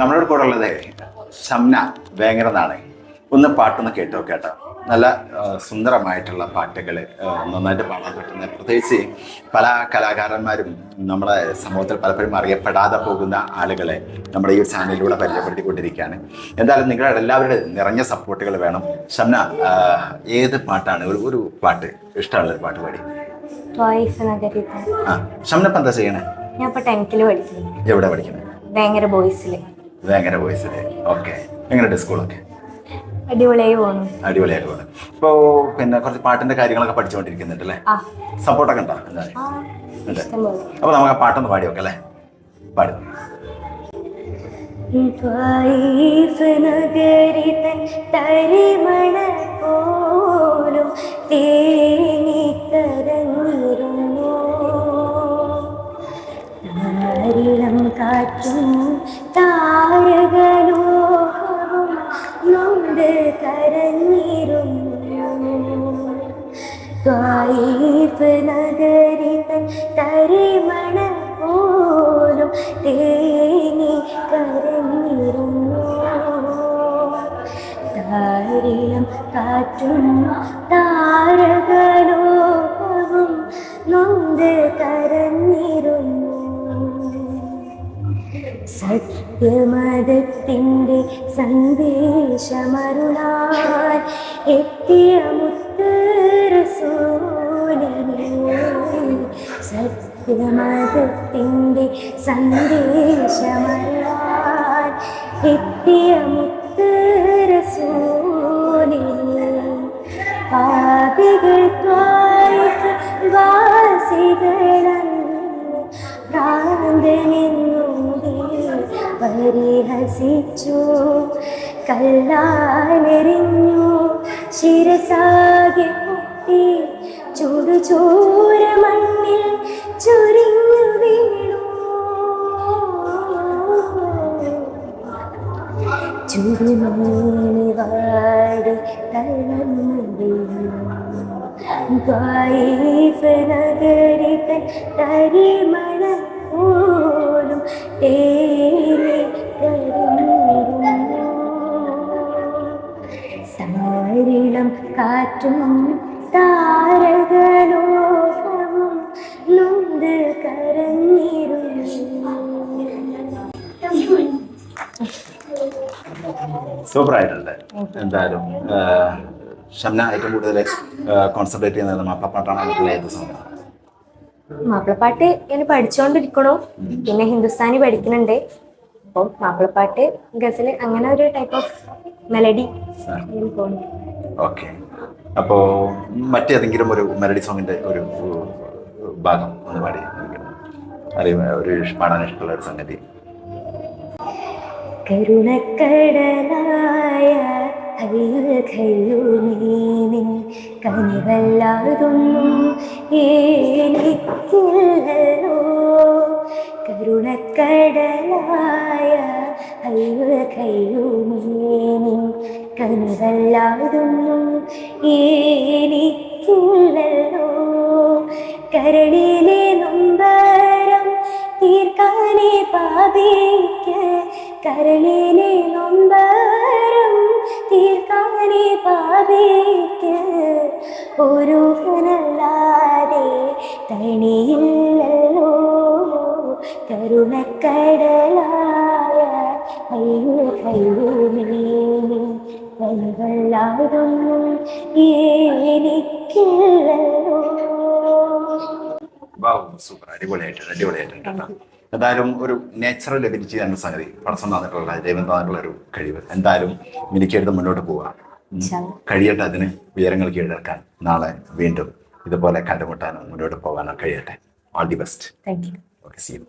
നമ്മളോട് കൂടെ ഉള്ളത് ശംന ഭയങ്കര നാണേ ഒന്ന് പാട്ടൊന്ന് കേട്ടോ കേട്ടോ. നല്ല സുന്ദരമായിട്ടുള്ള പാട്ടുകൾ നന്നായിട്ട് പാടാൻ പറ്റുന്ന പ്രത്യേകിച്ച് പല കലാകാരന്മാരും നമ്മുടെ സമൂഹത്തിൽ പലപ്പോഴും അറിയപ്പെടാതെ പോകുന്ന ആളുകളെ നമ്മുടെ ഈ ചാനലിലൂടെ പരിചയപ്പെടുത്തിക്കൊണ്ടിരിക്കുകയാണ്. എന്തായാലും നിങ്ങളുടെ എല്ലാവരുടെ നിറഞ്ഞ സപ്പോർട്ടുകൾ വേണം. ഷംന ഏത് പാട്ടാണ്? ഒരു ഒരു പാട്ട് ഇഷ്ടമുള്ള ഒരു പാട്ട് പാടി. ഷംന ഇപ്പം എന്താ ചെയ്യണേ? ഞാൻ ഇപ്പൊ ടെൻത്തിൽ പഠിക്കുന്നു. എവിടെ പഠിക്കുന്നത് ഭയങ്കര ബോയ്സിൽ ഭയങ്കര വോയിസിൽ ഓക്കെ എങ്ങനെയുണ്ട് സ്കൂളൊക്കെ അടിപൊളിയായി പോണു. അടിപൊളിയായിട്ട് പോകുന്നത് ഇപ്പോൾ പിന്നെ കുറച്ച് പാട്ടിന്റെ കാര്യങ്ങളൊക്കെ പഠിച്ചുകൊണ്ടിരിക്കുന്നുണ്ട് അല്ലേ? സപ്പോർട്ടൊക്കെ ഉണ്ടോ? അപ്പോൾ നമുക്ക് ആ പാട്ടൊന്ന് പാടി നോക്കാം അല്ലേ? പാടി കാറ്റും താരകലോഹവും നൊണ്ട് കരഞ്ഞിരുന്നു. ത്വായിഫ് നഗരിതൻ തരിമണ പോലും തേങ്ങി കരഞ്ഞിരുന്നു. താരിലും കാറ്റും താരകലോഹവും നൊന്ത് കരഞ്ഞിരുന്നു സത്യമതത്തിൻ്റെ സന്ദേശമരുളാൻ എത്തിയ മുത്തരസൂലിനെ സത്യമതത്തിൻ്റെ സന്ദേശമരുളാൻ എത്തിയ മുത്തരസൂലിനെ പാപികൾ ത്വായിഫ് വാസികളന്ന് ഭ്രാന്തനെന്നൂടി പരിഹസിച്ചു കല്ലാലെറിഞ്ഞു ശിരസാകെ പൊട്ടി ചുടുചോര മണ്ണിൽ ചൊരിഞ്ഞു വീണു. ചുരുമേനി വാടി തളർന്നു നഗരിതൻ തരിമണ പോലും തേനി കാറ്റും താരകലോകവും നൊന്ത് കരഞ്ഞിരുന്നു. സൂപ്പർ ആയിട്ടുണ്ട് എന്തായാലും ഷംന ഏറ്റവും കൂടുതൽ കോൺസെൻട്രേറ്റ് ചെയ്യുന്നത് മാപ്പിളപ്പാട്ടാണ് അതിലുള്ള ഏത് സോങ് മാപ്പിളപ്പാട്ട് ഞാൻ പഠിച്ചുകൊണ്ടിരിക്കണു പിന്നെ ഹിന്ദുസ്ഥാനി പഠിക്കുന്നുണ്ട്. അപ്പോൾ മാപ്പിളപ്പാട്ട് ഗസൽ അങ്ങനെ ഒരു ടൈപ്പ് ഓഫ് മെലഡി ഓക്കെ അപ്പോൾ മറ്റേതെങ്കിലും ഒരു മെലഡി സോങ്ങിന്റെ ഒരു ഭാഗം ഒന്ന് പാടി അറിയുമോ ഒരു പാടാൻ ഇഷ്ടമുള്ള ഒരു സംഗതി. കരുണക്കടലായ അയ്യുൽ ഖയ്യൂമീനിൻ കനിവല്ലാതൊന്നും എനിക്കില്ലല്ലോ. കരുണക്കടലായ അയ്യുൽ ഖയ്യൂമീനിൻ കനിവല്ലാതൊന്നും എനിക്കില്ലല്ലോ കരളിലെ നൊമ്പരം തീർക്കാനേ പാപിക്ക് കരളിലെ നൊമ്പരം തീർക്കാനേ പാപിക്ക് ഒരു കനല്ലാതെ തണിയില്ലല്ലോ കരുണക്കടലായ കൈവല്ലാതൊന്നും എനിക്കില്ലല്ലോ സൂപ്പർ. അടിപൊളിയായിട്ടുണ്ട് അടിപൊളിയായിട്ടുണ്ട് എന്തായാലും ഒരു നാച്ചുറൽ എബിലിറ്റി എന്ന സംഗതി പടസം തന്നിട്ടുള്ള ദൈവം തന്നിട്ടുള്ള ഒരു കഴിവ്. എന്തായാലും മിനിക്കെടുത്ത് മുന്നോട്ട് പോവുക കഴിയട്ടെ അതിന് ഉയരങ്ങൾ കീഴടക്കാൻ. നാളെ വീണ്ടും ഇതുപോലെ കണ്ടുമുട്ടാനും മുന്നോട്ട് പോകാനും കഴിയട്ടെ. All the best okay see you